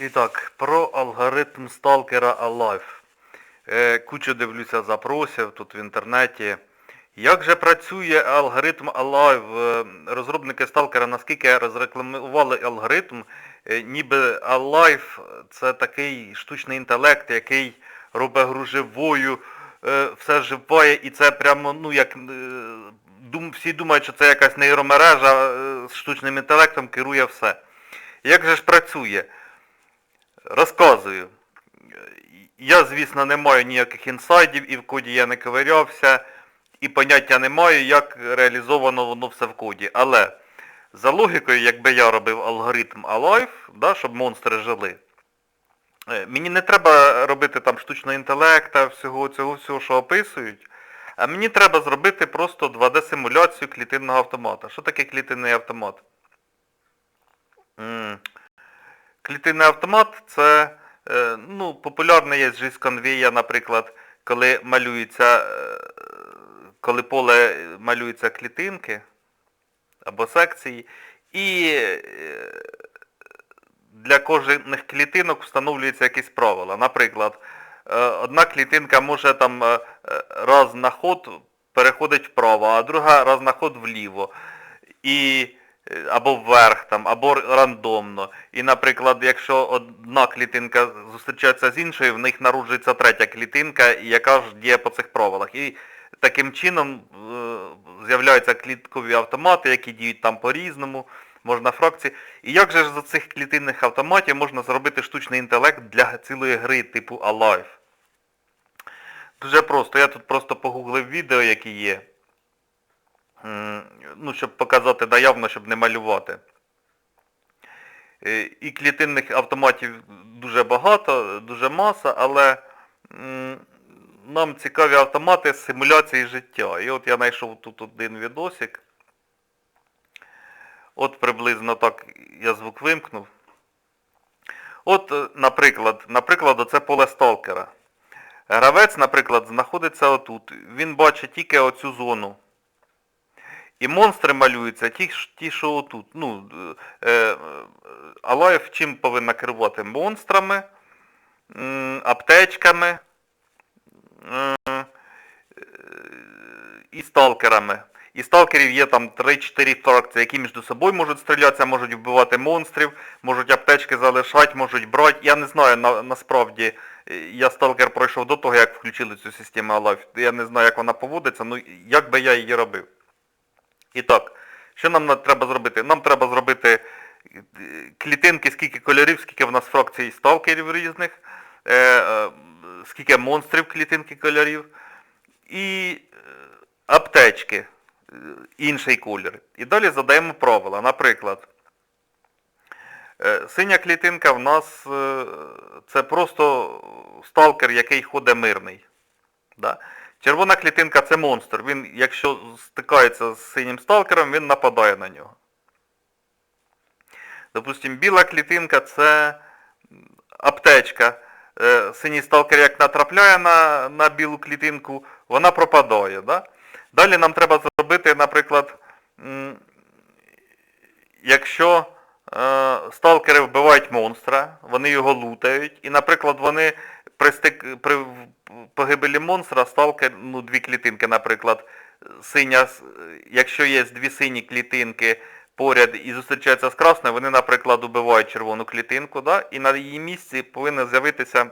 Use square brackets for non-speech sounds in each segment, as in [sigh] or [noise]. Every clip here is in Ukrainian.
І так, про алгоритм сталкера Alive. Е, кучу дивлюся запросів тут в інтернеті. Як же працює алгоритм Alive? Е, Розробники сталкера наскільки розрекламували алгоритм, е, ніби Alive це такий штучний інтелект, який робить гру живою, е, все живає, і це прямо, ну як. всі думають, що це якась нейромережа з штучним інтелектом керує все. Як же ж працює? Розказую. Я, звісно, не маю ніяких інсайдів, і в коді я не ковирявся, і поняття не маю, як реалізовано воно все в коді. Але за логікою, якби я робив алгоритм Alive, да, щоб монстри жили, е, мені не треба робити там штучного інтелекта, всього цього всього, що описують, а мені треба зробити просто 2D-симуляцію клітинного автомата. Що таке клітинний автомат? М, Клітинний автомат це, е, ну, популярний є жизнь конвея, наприклад, коли малюється, е, коли поле малюється клітинки або секції, і е, для кожних клітинок встановлюються якісь правила. Наприклад, одна клітинка може там раз на ход переходить вправо, а друга раз на ход вліво. І або вверх там, або рандомно. І, наприклад, якщо одна клітинка зустрічається з іншою, в них народжується третя клітинка, яка ж діє по цих правилах. І таким чином е, з'являються кліткові автомати, які діють там по-різному, можна фракції. І як же за цих клітинних автоматів можна зробити штучний інтелект для цілої гри типу Alive? Дуже просто. Я тут просто погуглив відео, які є. Ну, щоб показати наявно, щоб не малювати. Е, І клітинних автоматів дуже багато, дуже маса, але нам цікаві автомати з симуляції життя. І от я знайшов тут один відосик. От приблизно так я звук вимкнув. От, е, наприклад, наприклад, оце поле сталкера. Гравець, наприклад, знаходиться отут. Він бачить тільки оцю зону. І монстри малюються ті, ті що отут. Ну, е, е, Алаєв чим повинна керувати? Монстрами, аптечками е, і сталкерами. І сталкерів є там 3-4 фракції, які між собою можуть стрілятися, можуть вбивати монстрів, можуть аптечки залишати, можуть брати. Я не знаю на, насправді, е, я сталкер пройшов до того, як включили цю систему Alive. Я не знаю, як вона поводиться, ну як би я її робив. І так, що нам треба зробити? Нам треба зробити е, клітинки, скільки кольорів, скільки в нас фракцій сталкерів різних, е, е, скільки монстрів клітинки кольорів, і аптечки, інший колір. І далі задаємо правила. Наприклад, синя клітинка в нас це просто сталкер, який ходить мирний. Да? Червона клітинка це монстр. Він, якщо стикається з синім сталкером, він нападає на нього. Допустим, біла клітинка це аптечка. Е, Синій сталкер як натрапляє на, на білу клітинку, вона пропадає. Да? Далі нам треба зробити, наприклад, якщо сталкери вбивають монстра, вони його лутають, і, наприклад, вони при, стик, при погибелі монстра сталкер, ну, дві клітинки, наприклад, синя, якщо є дві сині клітинки поряд і зустрічаються з красною, вони, наприклад, убивають червону клітинку, да? і на її місці повинен з'явитися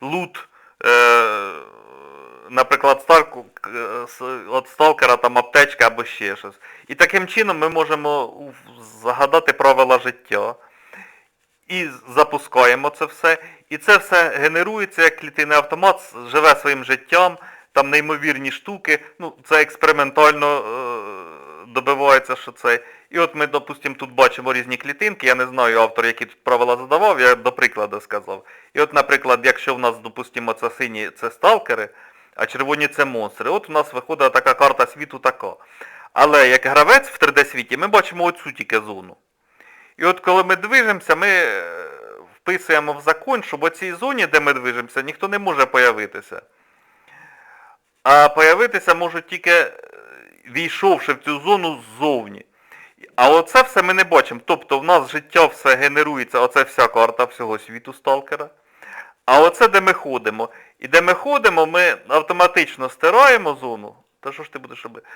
лут, е, наприклад, сталку, к- е, от сталкера там аптечка або ще щось. І таким чином ми можемо загадати правила життя. І запускаємо це все. І це все генерується як клітинний автомат, живе своїм життям, там неймовірні штуки. Ну, це експериментально е, добивається, що це. І от ми, допустимо, тут бачимо різні клітинки. Я не знаю автор, які тут правила задавав, я до прикладу сказав. І от, наприклад, якщо в нас, допустимо, це сині це сталкери, а червоні це монстри. От у нас виходить така карта світу така. Але як гравець в 3D світі ми бачимо оцю тільки зону. І от коли ми движемося, ми е, вписуємо в закон, щоб у цій зоні, де ми движемося, ніхто не може появитися. А появитися можуть тільки е, війшовши в цю зону ззовні. А оце все ми не бачимо. Тобто в нас життя все генерується, оце вся карта всього світу сталкера. А оце де ми ходимо. І де ми ходимо, ми автоматично стираємо зону. Та що ж ти будеш робити?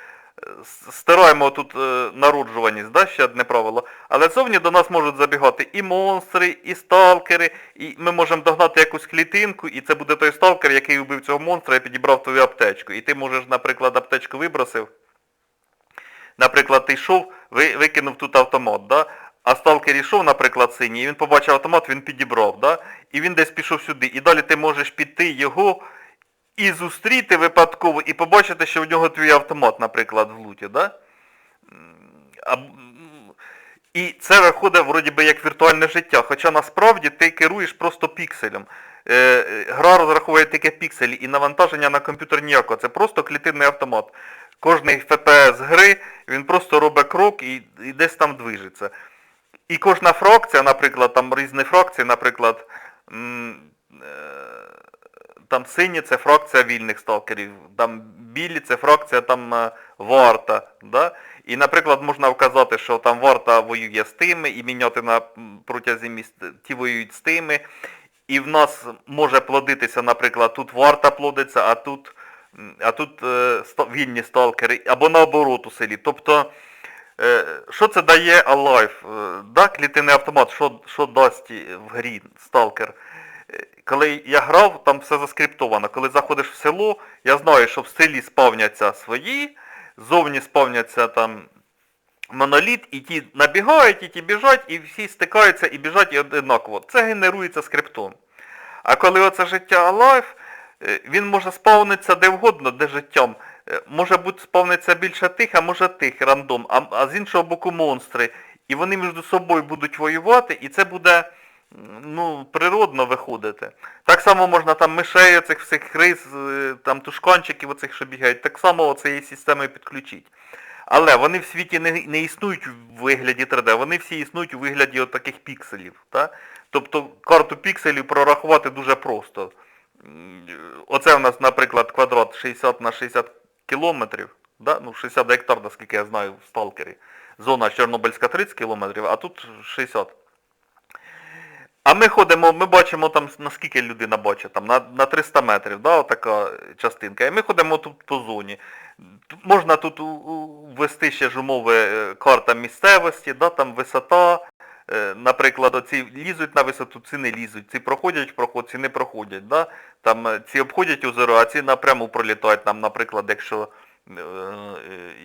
Е, Стираємо тут е, народжуваність, да, ще одне правило. Але зовні до нас можуть забігати і монстри, і сталкери, і ми можемо догнати якусь клітинку, і це буде той сталкер, який убив цього монстра і підібрав твою аптечку. І ти можеш, наприклад, аптечку вибросив. Наприклад, ти йшов, ви, викинув тут автомат, да? А сталкер йшов, наприклад, синій, і він побачив автомат, він підібрав, да? і він десь пішов сюди. І далі ти можеш піти його і зустріти випадково, і побачити, що в нього твій автомат, наприклад, в луті. Да? А, і це виходить вроді би як віртуальне життя, хоча насправді ти керуєш просто пікселем. Е, Гра розраховує тільки пікселі і навантаження на комп'ютер ніякого. Це просто клітинний автомат. Кожний FPS гри, він просто робить крок і, і десь там движеться. І кожна фракція, наприклад, там різні фракції, наприклад, е, там сині це фракція вільних сталкерів, там білі це фракція там е, варта. Да? І, наприклад, можна вказати, що там варта воює з тими, і міняти на протязі міст ті воюють з тими. І в нас може плодитися, наприклад, тут варта плодиться, а тут, а тут е, вільні сталкери, або наоборот у селі. Тобто, що це дає Alive? Е, да, клітинний автомат, що, що дасть в грі сталкер? Е, Коли я грав, там все заскриптовано. Коли заходиш в село, я знаю, що в селі спавняться свої, зовні спавняться там моноліт, і ті набігають, і ті біжать, і всі стикаються і біжать і однаково. Це генерується скриптом. А коли оце життя Alive, е, він може спавнитися де вгодно, де життям. Може бути спавниться більше тих, а може тих рандом, а, а з іншого боку монстри. І вони між собою будуть воювати, і це буде ну, природно виходити. Так само можна там мишей, оцих всіх риз, е, там тушканчиків оцих, що бігають, так само цією системою підключити. Але вони в світі не, не існують в вигляді 3D, вони всі існують у вигляді от таких пікселів. Та? Тобто карту пікселів прорахувати дуже просто. Оце у нас, наприклад, квадрат 60 на 60 кілометрів, да? ну 60 гектар, наскільки я знаю, в сталкері. Зона Чорнобильська 30 кілометрів, а тут 60. А ми ходимо, ми бачимо там, наскільки людина бачить, там на, на 300 метрів, да, така частинка. І ми ходимо тут по зоні. Можна тут ввести ще ж умови е, карта місцевості, да, там висота. Е, Наприклад, оці лізуть на висоту, ці не лізуть, ці проходять проход, ці не проходять. Да? Там е, ці обходять озеро, а ці напряму пролітають. Там, наприклад, якщо е,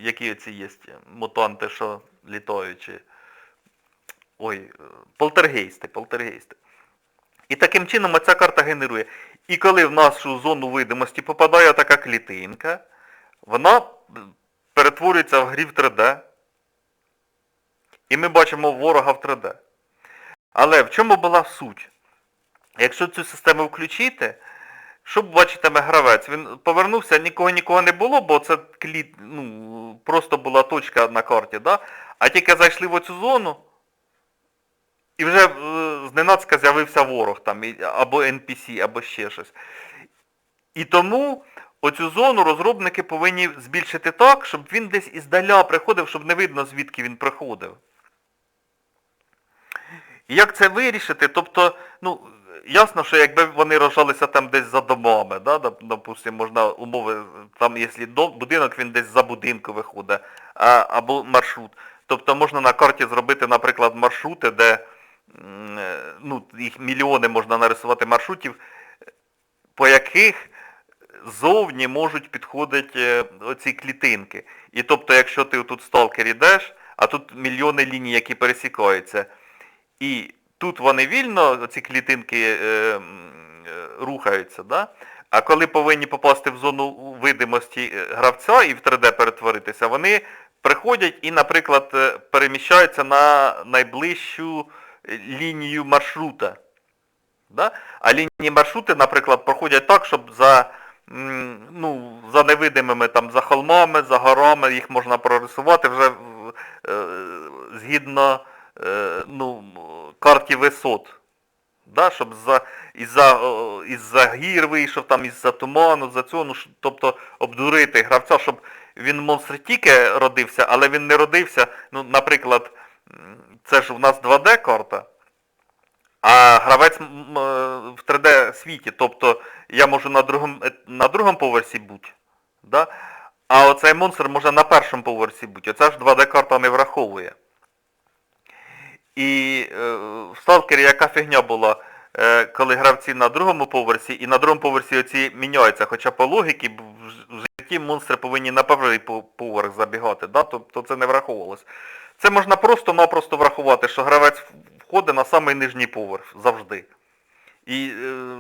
які ці є мутанти, що літаючі. Ой, полтергейсти, полтергейсти. І таким чином ця карта генерує. І коли в нашу зону видимості попадає така клітинка, вона перетворюється в грі в 3D. І ми бачимо ворога в 3D. Але в чому була суть? Якщо цю систему включити, що бачитиме гравець? Він повернувся, нікого нікого не було, бо це кліт, ну, просто була точка на карті, да? а тільки зайшли в оцю зону, і вже е, зненацька з'явився ворог там, або NPC, або ще щось. І тому оцю зону розробники повинні збільшити так, щоб він десь іздаля приходив, щоб не видно, звідки він приходив. І як це вирішити? Тобто, ну, ясно, що якби вони рожалися там десь за домами, да, доп- допустим, можна умови, там, якщо будинок, він десь за будинку виходить, а, або маршрут. Тобто можна на карті зробити, наприклад, маршрути, де ну, їх мільйони можна нарисувати маршрутів, по яких зовні можуть підходити е, оці клітинки. І тобто, якщо ти тут сталкер ідеш, а тут мільйони ліній, які пересікаються, і тут вони вільно, ці клітинки е, е, рухаються, да? а коли повинні попасти в зону видимості е, гравця і в 3D перетворитися, вони приходять і, наприклад, е, переміщаються на найближчу е, лінію маршрута. Да? А лінії маршрути, наприклад, проходять так, щоб за, ну, за невидимими там, за холмами, за горами їх можна прорисувати вже е, згідно ну, карті висот. Да? Щоб за, із-за, із-за гір вийшов, там, із-за туману, за цього, ну, тобто обдурити гравця, щоб він монстр тільки родився, але він не родився. Ну, наприклад, це ж у нас 2D карта, а гравець е, в 3D світі. Тобто я можу на другому, на другому поверсі бути. Да? А оцей монстр може на першому поверсі бути. Оця ж 2D карта не враховує. І е, в Сталкері яка фігня була, е, коли гравці на другому поверсі, і на другому поверсі оці міняються, хоча по логіці в житті монстри повинні на перший поверх забігати, да? тобто це не враховувалось. Це можна просто-напросто врахувати, що гравець входить на самий нижній поверх завжди. І е,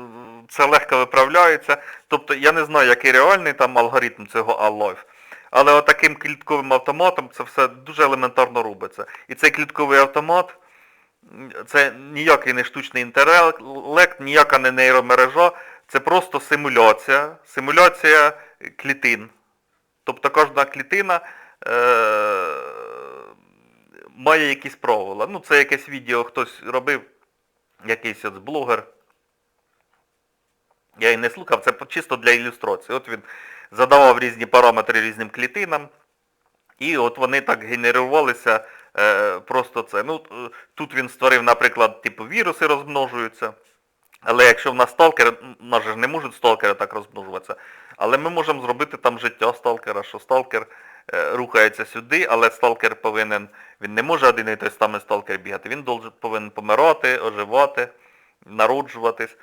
це легко виправляється. Тобто я не знаю, який реальний там алгоритм цього Allife. Але отаким клітковим автоматом це все дуже елементарно робиться. І цей клітковий автомат це ніякий не штучний інтелект, ніяка не нейромережа, це просто симуляція, симуляція клітин. Тобто кожна клітина е, має якісь правила. Ну, це якесь відео хтось робив, якийсь от блогер. Я її не слухав, це чисто для ілюстрації. От він задавав різні параметри різним клітинам, і от вони так генерувалися е, просто це. Ну, е, тут він створив, наприклад, типу віруси розмножуються. Але якщо в нас сталкер, м, у нас же не можуть сталкери так розмножуватися. Але ми можемо зробити там життя сталкера, що сталкер е, рухається сюди, але сталкер повинен, він не може один і той самий сталкер бігати, він повинен помирати, оживати, народжуватись.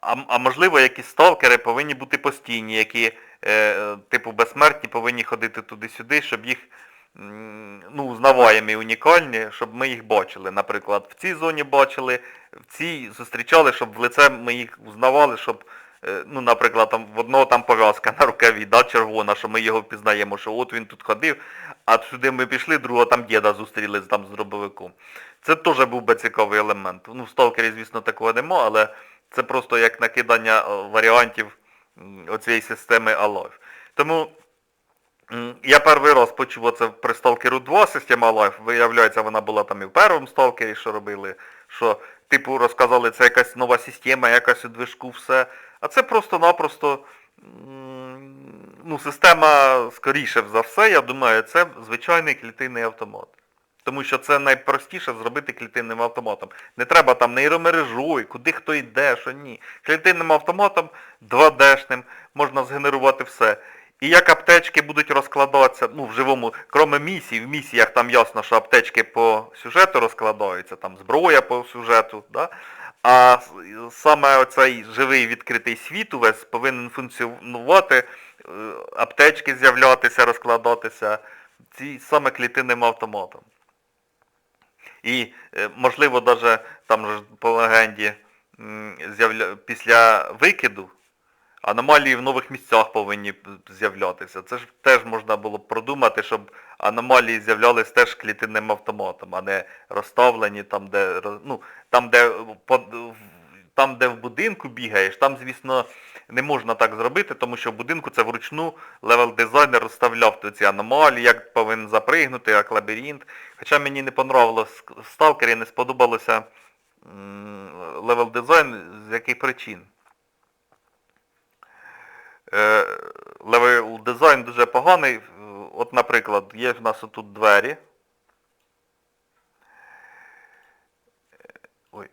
А, а можливо, якісь сталкери повинні бути постійні, які, е, типу, безсмертні, повинні ходити туди-сюди, щоб їх ну, узнаваємі, унікальні, щоб ми їх бачили. Наприклад, в цій зоні бачили, в цій зустрічали, щоб в лице ми їх узнавали, щоб, е, ну, наприклад, там, в одного там пов'язка на рукаві, да, червона, що ми його впізнаємо, що от він тут ходив, а сюди ми пішли, другого там діда зустріли там з дробовиком. Це теж був би цікавий елемент. Ну, в сталкері, звісно, такого нема, але це просто як накидання е, варіантів оцієї системи Alive. Тому я перший раз почув оце при Stalker 2 система Alive. Виявляється, вона була там і в першому Stalker, що робили, що типу розказали, це якась нова система, якась у движку, все. А це просто-напросто ну, система, скоріше за все, я думаю, це звичайний клітинний автомат. Тому що це найпростіше зробити клітинним автоматом. Не треба там нейромережою, куди хто йде, що ні. Клітинним автоматом 2D-шним можна згенерувати все. І як аптечки будуть розкладатися, ну, в живому, кроме місій, в місіях там ясно, що аптечки по сюжету розкладаються, там зброя по сюжету, да? а саме оцей живий відкритий світ увесь повинен функціонувати, е, аптечки з'являтися, розкладатися, ці саме клітинним автоматом. І, е, можливо, даже там по легенді після викиду аномалії в нових місцях повинні з'являтися. Це ж теж можна було б продумати, щоб аномалії з'являлись теж клітинним автоматом, а не розставлені там, де ну, там, де там, де в будинку бігаєш, там, звісно, не можна так зробити, тому що в будинку це вручну левел дизайнер розставляв ці аномалії, як повинен запригнути, як лабіринт. Хоча мені не понравилось в сталкері, не сподобалося левел дизайн з яких причин. Е, Левел дизайн дуже поганий. От, наприклад, є в нас отут двері. Ой.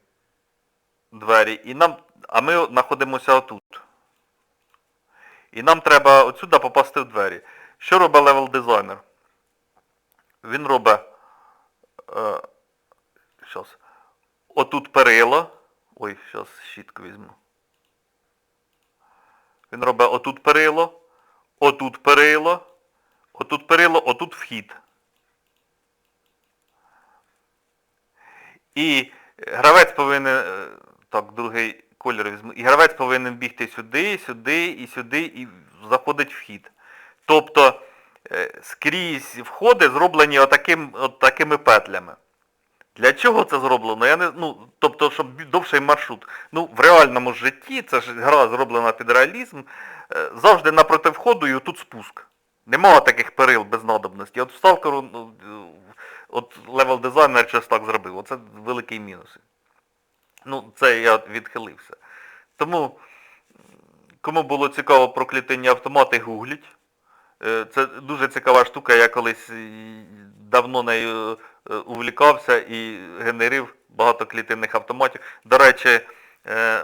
Двері. І нам, а ми знаходимося отут. І нам треба отсюди попасти в двері. Що робить левел дизайнер? Він робить. Е. Отут перило. Ой, зараз щітку візьму. Він робить отут перило, отут перило, отут перило, отут вхід. І гравець повинен, е, так, другий кольор візьму, і гравець повинен бігти сюди, сюди і сюди, і заходить вхід. Тобто е, скрізь входи зроблені отаким, от такими петлями. Для чого це зроблено? Я не, ну, тобто, щоб довший маршрут. Ну, в реальному житті, це ж гра зроблена під реалізм, е, завжди напроти входу і отут спуск. Нема таких перил без надобності. От в Сталкеру, ну, от левел дизайнер щось так зробив. Оце великий мінус. Ну, це я відхилився. Тому, кому було цікаво про клітинні автомати, гугліть. Е, Це дуже цікава штука, я колись е, давно нею е, увлікався і генерив багато клітинних автоматів. До речі,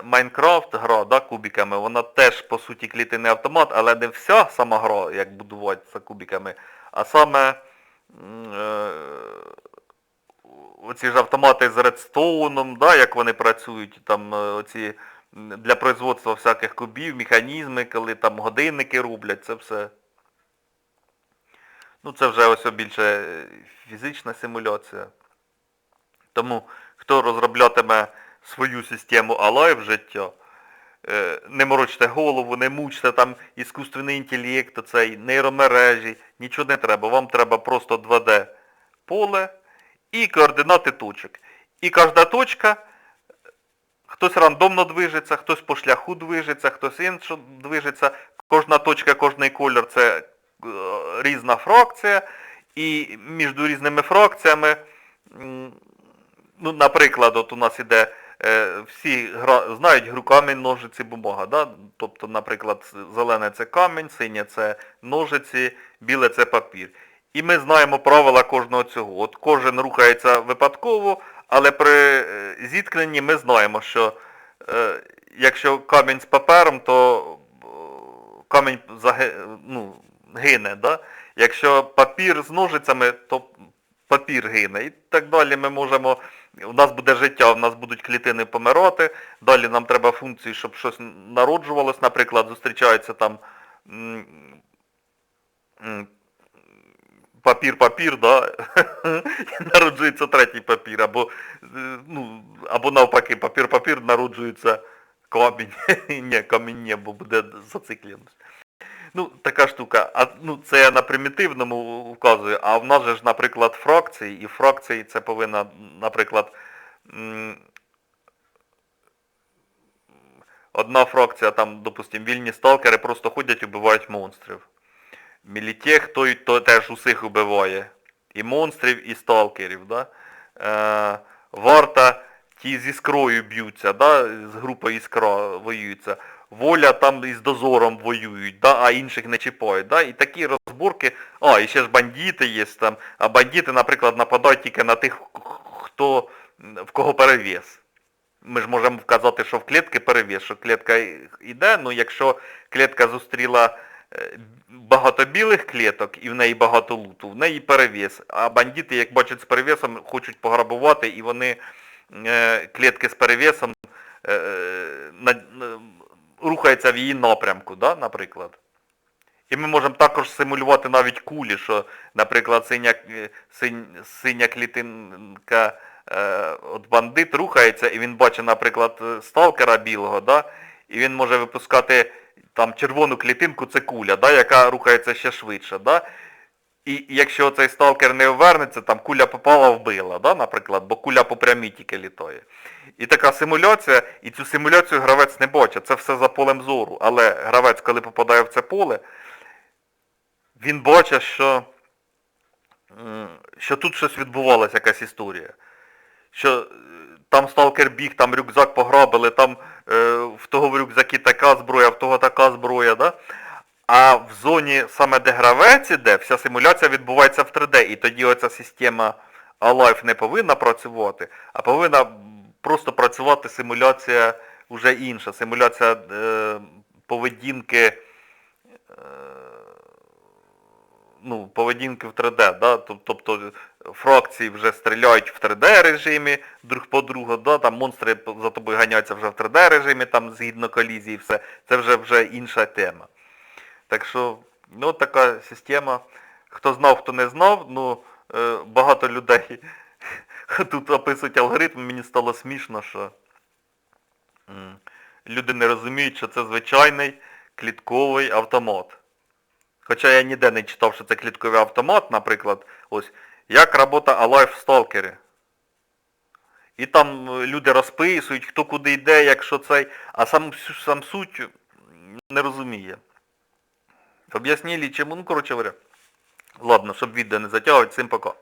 Майнкрафт гра да, кубиками, вона теж по суті клітинний автомат, але не вся сама гра, як будуватися кубиками, а саме оці ж автомати з редстоуном, да, як вони працюють, там оці для производства всяких кубів, механізми, коли там годинники роблять, це все. Ну, це вже ось більше е, фізична симуляція. Тому, хто розроблятиме свою систему Alive життя, е, не морочте голову, не мучте там іскусственний інтелект, оцей, нейромережі, нічого не треба. Вам треба просто 2D поле і координати точок. І кожна точка, хтось рандомно движеться, хтось по шляху движеться, хтось інше движеться. Кожна точка, кожний колір це е, різна фракція. І між різними фракціями, ну, наприклад, от у нас іде, е, всі гра, знають гру камінь, ножиці, бумага. Да? Тобто, наприклад, зелене це камінь, синє це ножиці, біле це папір. І ми знаємо правила кожного цього. От кожен рухається випадково, але при е, зіткненні ми знаємо, що е, якщо камінь з папером, то е, камінь заги, ну, гине. Да? Якщо папір з ножицями, то папір гине. І так далі ми можемо. У нас буде життя, у нас будуть клітини помирати. Далі нам треба функції, щоб щось народжувалось. Наприклад, зустрічається там папір-папір, да? [laughs] і народжується третій папір. Або, е, ну, або навпаки, папір-папір народжується камінь. [laughs] Ні, камінь бо буде зацикленість. Ну, така штука. А, ну, це я на примітивному вказую, а в нас же ж, наприклад, фракції, і фракції це повинна, наприклад, одна фракція, там, допустим, вільні сталкери просто ходять і вбивають монстрів. Мілітех той то теж усіх убиває. І монстрів, і сталкерів. Да? Е, варта ті з іскрою б'ються, да? з групою іскра воюються. Воля там із дозором воюють, да? а інших не чіпають. Да? І такі розборки. А, і ще ж бандити є там. А бандити, наприклад, нападають тільки на тих, хто в кого перевес. Ми ж можемо вказати, що в клітки перевес, що клітка йде, ну якщо клітка зустріла е, багато білих кліток і в неї багато луту, в неї перевес. А бандити, як бачать з перевесом, хочуть пограбувати і вони е, клітки з перевесом рухаються в її напрямку, да, наприклад. І ми можемо також симулювати навіть кулі, що, наприклад, синя, е, синь, синя клітинка, е, от бандит рухається, і він бачить, наприклад, е, сталкера білого, да, і він може випускати там червону клітинку, це куля, да, яка рухається ще швидше. Да? І якщо цей сталкер не повернеться, там куля попала, вбила, да, наприклад, бо куля по прямій тільки літає. І така симуляція, і цю симуляцію гравець не бачить, це все за полем зору. Але гравець, коли попадає в це поле, він бачить, що, що тут щось відбувалася, якась історія. Що е, там сталкер біг, там рюкзак пограбили, там е, в того в рюкзакі така зброя, в того така зброя, да? А в зоні саме де гравець іде, вся симуляція відбувається в 3D. І тоді оця система Alive не повинна працювати, а повинна просто працювати симуляція вже інша. Симуляція е, поведінки. Е, ну, поведінки в 3D, да? Тобто фракції вже стріляють в 3D режимі друг по другу, да? там монстри за тобою ганяються вже в 3D режимі, там згідно колізії, все. Це вже вже інша тема. Так що, ну така система. Хто знав, хто не знав, ну е, багато людей [laughs] тут описують алгоритм, мені стало смішно, що люди не розуміють, що це звичайний клітковий автомат. Хоча я ніде не читав, що це клітковий автомат, наприклад, ось, як робота Alive Stalker. І там е, люди розписують, хто куди йде, якщо цей, а сам, сам суть не розуміє. Об'яснили чому, ну коротше говоря. Ладно, щоб відео не затягувати, всім пока.